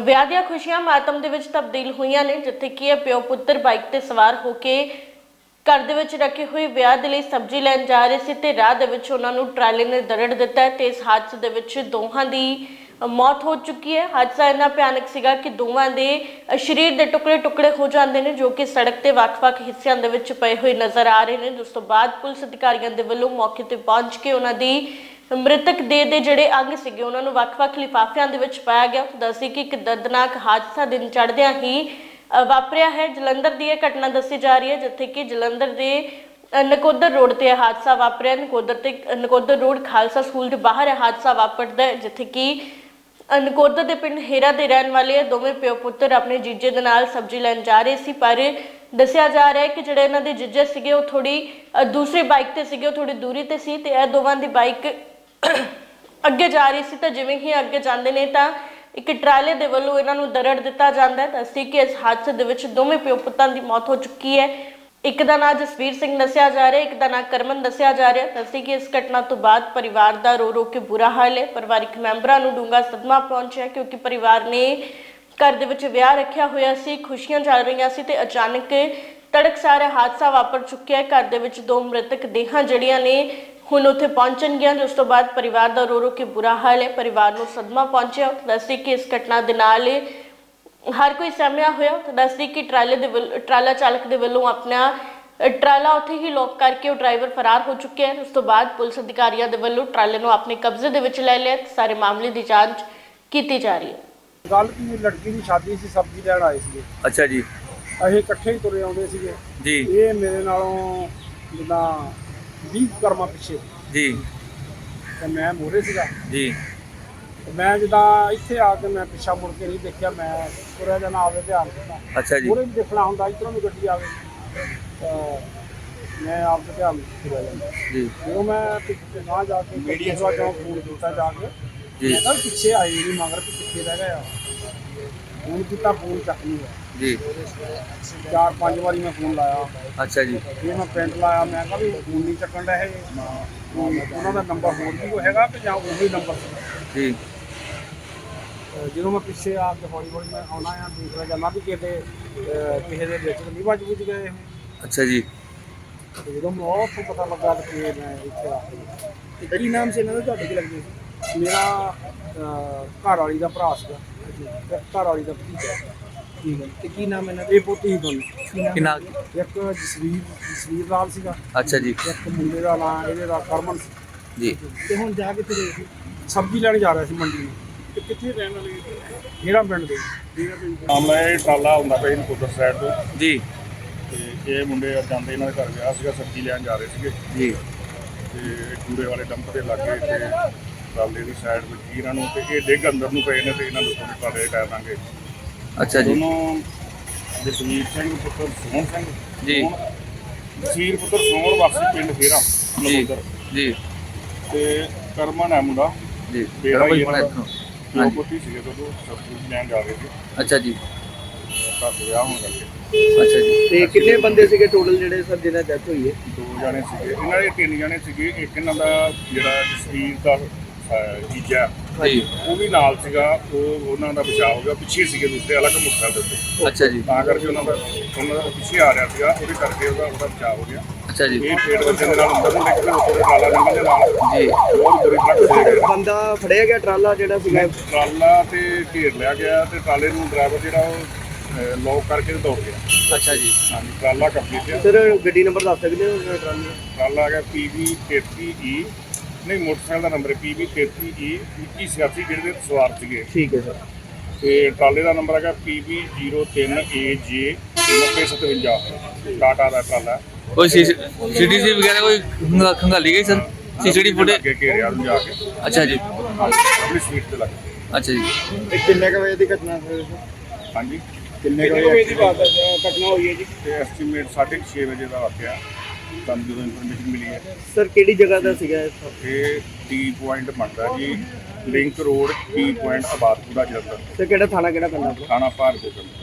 ਵਿਆਹ ਦੀਆਂ ਖੁਸ਼ੀਆਂ ਮਾਤਮ ਦੇ ਵਿੱਚ ਤਬਦੀਲ ਹੋਈਆਂ ਨੇ, ਜਿੱਥੇ ਕਿ ਇਹ ਪਿਓ ਪੁੱਤਰ ਬਾਈਕ ਤੇ ਸਵਾਰ ਹੋ ਕੇ ਘਰ ਦੇ ਵਿੱਚ ਰੱਖੇ ਹੋਏ ਵਿਆਹ ਦੇ ਲਈ ਸਬਜ਼ੀ ਲੈਣ ਜਾ ਰਹੇ ਸੀ ਤੇ ਰਾਹ ਦੇ ਵਿੱਚ ਉਹਨਾਂ ਨੂੰ ਟਰਾਲੇ ਨੇ ਦਰੜ ਦਿੱਤਾ ਤੇ ਇਸ ਹਾਦਸੇ ਦੇ ਵਿੱਚ ਦੋਹਾਂ ਦੀ ਮੌਤ ਹੋ ਚੁੱਕੀ ਹੈ। ਹਾਦਸਾ ਇੰਨਾ ਭਿਆਨਕ ਸੀਗਾ ਕਿ ਦੋਵਾਂ ਦੇ ਸਰੀਰ ਦੇ ਟੁਕੜੇ ਟੁਕੜੇ ਹੋ ਜਾਂਦੇ ਨੇ, ਜੋ ਕਿ ਸੜਕ ਤੇ ਵੱਖ-ਵੱਖ ਹਿੱਸਿਆਂ ਦੇ ਵਿੱਚ ਪਏ ਹੋਏ ਨਜ਼ਰ ਆ ਰਹੇ ਨੇ। ਜਿਸ ਤੋਂ ਬਾਅਦ ਪੁਲਿਸ ਅਧਿਕਾਰੀਆਂ ਦੇ ਵੱਲੋਂ ਮੌਕੇ ਤੇ ਪਹੁੰਚ ਕੇ ਉਹਨਾਂ ਦੀ ਮ੍ਰਿਤਕ ਦੇ ਦੇ ਜਿਹੜੇ ਅੰਗ ਸੀਗੇ ਉਹਨਾਂ ਨੂੰ ਵੱਖ-ਵੱਖ ਲਿਫਾਫਿਆਂ ਦੇ ਵਿੱਚ ਪਾਇਆ ਗਿਆ। ਦੱਸੀ ਕਿ ਇੱਕ ਦਰਦਨਾਕ ਹਾਦਸਾ ਦਿਨ ਚੜ੍ਹਦਿਆਂ ਹੀ ਅ, ਵਾਪਰਿਆ ਹੈ। ਜਲੰਧਰ ਦੀ ਇਹ ਘਟਨਾ ਦੱਸੀ ਜਾ ਰਹੀ ਹੈ ਜਿੱਥੇ ਕਿ ਜਲੰਧਰ ਦੇ ਅ, ਨਕੋਦਰ ਰੋਡ ਤੇ ਇਹ ਹਾਦਸਾ ਵਾਪਰਿਆ। ਨਕੋਦਰ ਤੇ ਨਕੋਦਰ ਰੋਡ ਖਾਲਸਾ ਸਕੂਲ ਦੇ ਬਾਹਰ ਇਹ ਹਾਦਸਾ ਵਾਪਰਦਾ ਹੈ ਜਿੱਥੇ ਕਿ ਅ, ਦੇ ਪਿੰਡ ਹੇਰਾ ਦੇ ਰਹਿਣ ਵਾਲੇ ਇਹ ਦੋਵੇਂ ਪਿਓ ਪੁੱਤਰ ਆਪਣੇ ਜੀਜੇ ਦੇ ਨਾਲ ਸਬਜ਼ੀ ਲੈਣ ਜਾ ਰਹੇ ਸੀ। ਪਰ ਦੱਸਿਆ ਜਾ ਰਿਹਾ ਹੈ ਕਿ ਜਿਹੜੇ ਇਹਨਾਂ ਦੇ ਜੀਜੇ ਸੀਗੇ ਉਹ ਥੋੜੀ ਦੂਸਰੀ ਬਾਈਕ ਤੇ ਸੀਗੇ ਉਹ ਥੋੜੀ ਦੂਰੀ ਤੇ ਸੀ ਤੇ ਇਹ ਦੋਵਾਂ ਦੀ ਬਾਈਕ ਅੱਗੇ ਜਾ ਰਹੀ ਸੀ ਤਾਂ ਜਿਵੇਂ ਹੀ ਅੱਗੇ ਜਾਂਦੇ ਨੇ ਤਾਂ ਇੱਕ ਟਰਾਲੇ ਦੇ ਵੱਲੋਂ ਇਹਨਾਂ ਨੂੰ ਦਰੜ ਦਿੱਤਾ ਜਾਂਦਾ ਹੈ। ਦੱਸੀ ਕਿ ਇਸ ਹਾਦਸੇ ਦੇ ਵਿੱਚ ਦੋਵੇਂ ਪਿਓ ਪੁੱਤਾਂ ਦੀ ਮੌਤ ਹੋ ਚੁੱਕੀ ਹੈ। ਇੱਕ ਦਾ ਨਾਂ ਜਸਵੀਰ ਸਿੰਘ ਦੱਸਿਆ ਜਾ ਰਿਹਾ, ਇੱਕ ਦਾ ਨਾਂ ਕਰਮਨ ਦੱਸਿਆ ਜਾ ਰਿਹਾ। ਦੱਸੀ ਕਿ ਇਸ ਘਟਨਾ ਤੋਂ ਬਾਅਦ ਪਰਿਵਾਰ ਦਾ ਰੋ ਰੋ ਕੇ ਬੁਰਾ ਹਾਲ ਹੈ। ਪਰਿਵਾਰਿਕ ਮੈਂਬਰਾਂ ਨੂੰ ਡੂੰਘਾ ਸਦਮਾ ਪਹੁੰਚਿਆ ਕਿਉਂਕਿ ਪਰਿਵਾਰ ਨੇ ਘਰ ਦੇ ਵਿੱਚ ਵਿਆਹ ਰੱਖਿਆ ਹੋਇਆ ਸੀ, ਖੁਸ਼ੀਆਂ ਚੱਲ ਰਹੀਆਂ ਸੀ ਤੇ ਅਚਾਨਕ ਤੜਕਸਾਰ ਇਹ ਹਾਦਸਾ ਵਾਪਰ ਚੁੱਕਿਆ ਹੈ। ਘਰ ਦੇ ਵਿੱਚ ਦੋ ਮ੍ਰਿਤਕ ਦੇਹਾਂ ਜਿਹੜੀਆਂ ਨੇ ਹੁਣ ਉੱਥੇ ਪਹੁੰਚਣਗੀਆਂ ਜਿਸ ਤੋਂ ਬਾਅਦ ਪਰਿਵਾਰ ਦਾ ਰੋ ਰੋ ਕੇ ਬੁਰਾ ਹਾਲ ਹੈ। ਪਰਿਵਾਰ ਨੂੰ ਸਦਮਾ ਪਹੁੰਚਿਆ। ਦੱਸਦੀ ਕਿ ਇਸ ਘਟਨਾ ਦੇ ਨਾਲ ਹਰ ਕੋਈ ਸਹਿਮਿਆ ਹੋਇਆ। ਤਾਂ ਦੱਸਦੀ ਕਿ ਟਰਾਲੇ ਦੇ ਵੱਲ- ਟਰਾਲਾ ਚਾਲਕ ਦੇ ਵੱਲੋਂ ਆਪਣਾ ਅ, ਟਰਾਲਾ ਉੱਥੇ ਹੀ ਲੋਕ ਕਰਕੇ ਉਹ ਡਰਾਈਵਰ ਫਰਾਰ ਹੋ ਚੁੱਕਿਆ ਹੈ। ਉਸ ਤੋਂ ਬਾਅਦ ਪੁਲਿਸ ਅਧਿਕਾਰੀਆਂ ਦੇ ਵੱਲੋਂ ਟਰਾਲੇ ਨੂੰ ਆਪਣੇ ਕਬਜ਼ੇ ਦੇ ਵਿੱਚ ਲੈ ਲਿਆ ਤੇ ਸਾਰੇ ਮਾਮਲੇ ਦੀ ਜਾਂਚ ਕੀਤੀ ਜਾ ਰਹੀ ਹੈ। ਗੱਲ ਕੀ ਲੜਕੀ ਦੀ ਸ਼ਾਦੀ ਸੀ ਸਬਜ਼ੀ ਲੈਣ ਆਏ ਸੀਗੇ। ਅੱਛਾ ਜੀ। ਅਸੀਂ ਇਕੱਠੇ ਹੀ ਤੁਰੇ ਆਉਂਦੇ ਸੀਗੇ। ਜੀ। ਇਹ ਮੇਰੇ ਨਾਲੋਂ ਜਿੱਦਾਂ 20 ਕਰਮਾਂ ਪਿੱਛੇ। ਜੀ। ਤੇ ਮੈਂ ਮੋਰੇ ਸੀਗਾ। ਜੀ। ਤੇ ਮੈਂ ਜਿੱਦਾਂ ਇੱਥੇ ਆ ਕੇ ਮੈਂ ਪਿੱਛਾ ਮੁੜ ਕੇ ਨਹੀਂ ਦੇਖਿਆ ਮੈਂ ਤੁਰਿਆ ਜਾਣਾ ਆਵੇ ਧਿਆਨ ਦਿੱਤਾ। ਅੱਛਾ ਜੀ। ਮੋਰੇ ਵੀ ਦੇਖਣਾ ਹੁੰਦਾ ਇਧਰੋਂ ਵੀ ਗੱਡੀ ਆਵੇ। ਤਾਂ ਮੈਂ ਆਪ ਤੇ ਧਿਆਨ ਤੁਰਿਆ ਜਾਂਦਾ। ਜੀ। ਜਦੋਂ ਮੈਂ ਪਿੱਛੇ ਨਾ ਜਾ ਕੇ ਮੀਡੀਆ ਚੋਂ ਫੋਨ ਕੀਤਾ ਜਾ ਕੇ ਜੀ। ਮੈਂ ਵੀ ਪਿੱਛੇ ਆਏ ਨਹੀਂ ਮਗਰ ਪਿੱਛੇ ਰਹਿ ਗਏ ਆ ਫੋਨ ਕੀਤਾ ਫੋਨ ਚੱਕ ਨਹੀਂ ਹੋਇਆ ਜੀ। ਚਾਰ ਪੰਜ ਵਾਰੀ ਮੈਂ ਫੋਨ ਲਾਇਆ। ਅੱਛਾ ਜੀ। ਫਿਰ ਮੈਂ ਪਿੰਡ ਲਾਇਆ ਮੈਂ ਕਿਹਾ ਵੀ ਫੋਨ ਨਹੀਂ ਚੱਕਣ ਦਾ ਇਹ। ਉਹਨਾਂ ਦਾ ਨੰਬਰ ਹੋਰ ਵੀ ਕੋਈ ਹੈਗਾ ਕਿ ਜਾਂ ਉਹੀ ਨੰਬਰ ਜੀ। ਜਦੋਂ ਮੈਂ ਪਿੱਛੇ ਆ ਕੇ ਹੌਲੀ ਹੌਲੀ ਮੈਂ ਆਉਣਾ ਆ ਦੂਸਰਾ ਜਾਂਦਾ ਵੀ ਕਿਤੇ ਕਿਸੇ ਦੇ ਵਿੱਚ ਨਹੀਂ ਵੱਜ ਵੁੱਜ ਗਏ। ਅੱਛਾ ਜੀ। ਜਦੋਂ ਮੈਂ ਉਹ ਤੋਂ ਪਤਾ ਲੱਗਾ ਕਿ ਮੈਂ ਇੱਥੇ ਆ ਗਿਆ ਕੀ ਨਾਮ ਸੀ ਇਹਨਾਂ ਦਾ? ਤੁਹਾਡੇ ਕੀ ਲੱਗਦੇ ਸੀ? ਮੇਰਾ ਘਰ ਵਾਲੀ ਦਾ ਭਰਾ ਸੀਗਾ। ਤੇ ਘਰ ਵਾਲੀ ਦਾ ਭਤੀਜਾ ਠੀਕ ਹੈ। ਤੇ ਕੀ ਨਾਮ ਇਹਨਾਂ ਦਾ? ਇਹ ਪੋਤੀ ਹੀ ਦੋਨੇ ਕਿੰਨਾ ਇੱਕ ਜਸਵੀਰ ਜਸਵੀਰ ਲਾਲ ਸੀਗਾ। ਅੱਛਾ ਜੀ। ਇੱਕ ਮੁੰਡੇ ਦਾ ਨਾਂ ਇਹਦੇ ਦਾ ਕਰਮਨ ਸੀ। ਜੀ। ਤੇ ਹੁਣ ਜਾ ਕੇ ਤੇ ਸਬਜ਼ੀ ਲੈਣ ਜਾ ਰਿਹਾ ਸੀ ਮੰਡੀ ਨੂੰ। ਤੇ ਕਿੱਥੇ ਰਹਿਣ ਵਾਲੇ ਜਿਹੜਾ ਪਿੰਡ ਦੇ। ਮਾਮਲਾ ਇਹ ਟਰਾਲਾ ਹੁੰਦਾ ਪਿਆ ਨਕੋਦਰ ਸਾਈਡ ਤੋਂ। ਜੀ। ਤੇ ਇਹ ਮੁੰਡੇ ਜਾਂਦੇ ਇਹਨਾਂ ਦੇ ਘਰ ਵਿਆਹ ਸੀਗਾ ਸਬਜ਼ੀ ਲੈਣ ਜਾ ਰਹੇ ਸੀਗੇ। ਜੀ। ਤੇ ਕੂੜੇ ਵਾਲੇ ਡੰਪ ਦੇ ਲਾਗੇ ਤੇ ਟਰਾਲੇ ਦੀ ਸਾਈਡ ਵਿੱਚ ਹੀ ਇਹਨਾਂ ਨੂੰ ਤੇ ਇਹ ਡਿੱਗ ਅੰਦਰ ਨੂੰ ਪਏ ਨੇ ਤੇ ਇਹਨਾਂ ਨੂੰ ਟਰਾਲੇ ਦੇ ਟਾਇਰ ਲਾਂਗੇ ਅੱਛਾ ਜੀ। ਦੋਨੋਂ ਜਸਵੀਰ ਸਿੰਘ ਪੁੱਤਰ ਸੋਹਣ ਸਿੰਘ ਜੀ। ਜਸਵੀਰ ਪੁੱਤਰ ਸੋਹਣ ਵਾਸੀ ਪਿੰਡ ਫੇਰਾ ਜੀ ਜੀ। ਤੇ ਕਰਮਨ ਹੈ ਮੁੰਡਾ। ਜੀ ਬੇੜਾ ਕਰੋ ਹੀ ਇਹਨਾਂ ਇੱਥੋਂ। ਹਾਂਜੀ। ਪੁੱਤੀ ਸੀਗੇ ਜਦੋਂ ਸਬਜ਼ੀ ਲੈਣ ਜਾ ਰਹੇ ਸੀ। ਅੱਛਾ ਜੀ। ਦੇ ਵਿਆਹ ਹੋਣ ਲੱਗੇ। ਅੱਛਾ ਜੀ। ਤੇ ਕਿੰਨੇ ਬੰਦੇ ਸੀਗੇ ਟੋਟਲ ਜਿਹੜੇ ਸਰ ਜਿਹਨਾਂ ਡੈਥ ਹੋਈ ਹੈ? ਦੋ ਜਣੇ ਸੀਗੇ। ਇਹਨਾਂ ਦੇ ਤਿੰਨ ਜਣੇ ਸੀਗੇ। ਇੱਕ ਇਹਨਾਂ ਦਾ ਜਿਹੜਾ ਜਸਵੀਰ ਦਾ ਜੀਜਾ ਜੀ ਉਹ ਵੀ ਨਾਲ ਸੀਗਾ ਉਹ ਉਹਨਾਂ ਦਾ ਬਚਾਅ ਹੋ ਗਿਆ ਪਿੱਛੇ ਸੀਗੇ ਦੂਸਰੇ ਅਲੱਗ ਮੁੱਖਾਂ ਦੇ ਉੱਤੇ। ਅੱਛਾ ਜੀ। ਤਾਂ ਕਰਕੇ ਉਹਨਾਂ ਦਾ ਉਹਨਾਂ ਦਾ ਪਿੱਛੇ ਆ ਰਿਹਾ ਸੀਗਾ ਉਹਦੇ ਕਰਕੇ ਉਹਦਾ ਉਹਦਾ ਬਚਾਅ ਹੋ ਗਿਆ। ਅੱਛਾ ਜੀ। ਇਹ ਪੇੜ ਵੱਜਣ ਦੇ ਨਾਲ ਅੰਦਰ ਨੂੰ ਨਿਕਲ ਉੱਪਰ ਕਾਲਾ ਨਿਕਲ ਦੇ ਨਾਲ ਜੀ। ਬਹੁਤ ਬੁਰੀ ਤਰ੍ਹਾਂ ਦੇ ਗਿਆ ਬੰਦਾ ਫੜਿਆ ਗਿਆ ਟਰਾਲਾ ਜਿਹੜਾ ਸੀਗਾ? ਟਰਾਲਾ ਤੇ ਘੇਰ ਲਿਆ ਗਿਆ ਤੇ ਟਰਾਲੇ ਨੂੰ ਡਰਾਈਵਰ ਜਿਹੜਾ ਉਹ ਲੌਕ ਕਰਕੇ ਦੌੜ ਗਿਆ। ਅੱਛਾ ਜੀ। ਹਾਂਜੀ ਟਰਾਲਾ ਕੰਪਲੀਟ ਗਿਆ ਸਰ ਗੱਡੀ ਨੰਬਰ ਦੱਸ ਸਕਦੇ ਹੋ ਜਿਹੜਾ ਟਰਾਲੇ? ਟਰਾਲਾ ਆ ਗਿਆ PV 33E ਨਹੀਂ ਮੋਟਰਸਾਈਕਲ ਦਾ ਨੰਬਰ PV 33E 2186 ਜਿਹੜੇ ਦੇ ਸਵਾਰ ਸੀਗੇ। ਠੀਕ ਹੈ ਸਰ। ਤੇ ਟਰਾਲੇ ਦਾ ਨੰਬਰ ਹੈਗਾ PB03AJ 9057 ਟਾਟਾ ਦਾ ਟਰਾਲਾ। ਕੋਈ ਸੀਟੀਸੀ ਵਗੈਰਾ ਕੋਈ ਖੰਗਾ- ਖੰਗਾਲੀ ਗਈ ਸਰ? CCT footage? ਅੱਗੇ ਘੇਰਿਆ ਨੂੰ ਜਾ ਕੇ। ਅੱਛਾ ਜੀ। ਆਪਣੀ ਸਪੀਡ ਤੇ ਲੱਗ। ਅੱਛਾ ਜੀ। ਇਹ ਕਿੰਨੇ ਕ ਵਜੇ ਦੀ ਘਟਨਾ ਸਰ? ਹਾਂਜੀ। ਕਿੰਨੇ ਕੁ ਵਜੇ ਦੀ ਬਾਤ ਹੈ ਘਟਨਾ ਹੋਈ ਹੈ ਜੀ। ਤੇ ਐਸਟੀਮੇਟ 6:30 ਵਜੇ ਦਾ ਵਾਕਿਆ। ਸਾਨੂੰ ਜਦੋਂ ਇਨਫੋਰਮੇਸ਼ਨ ਮਿਲੀ ਹੈ। ਸਰ ਕਿਹੜੀ ਜਗ੍ਹਾ ਦਾ ਸੀਗਾ ਇਹ? ਇਹ ਟੀ ਪੁਆਇੰਟ ਬਣਦਾ ਜੀ link road T point Abadpura Jalandhar. Sir ਕਿਹੜਾ ਥਾਣਾ ਕਿਹੜਾ ਪੈਂਦਾ ਆਪਣਾ? ਥਾਣਾ ਭਾਰਗੋ ਪਿੰਡ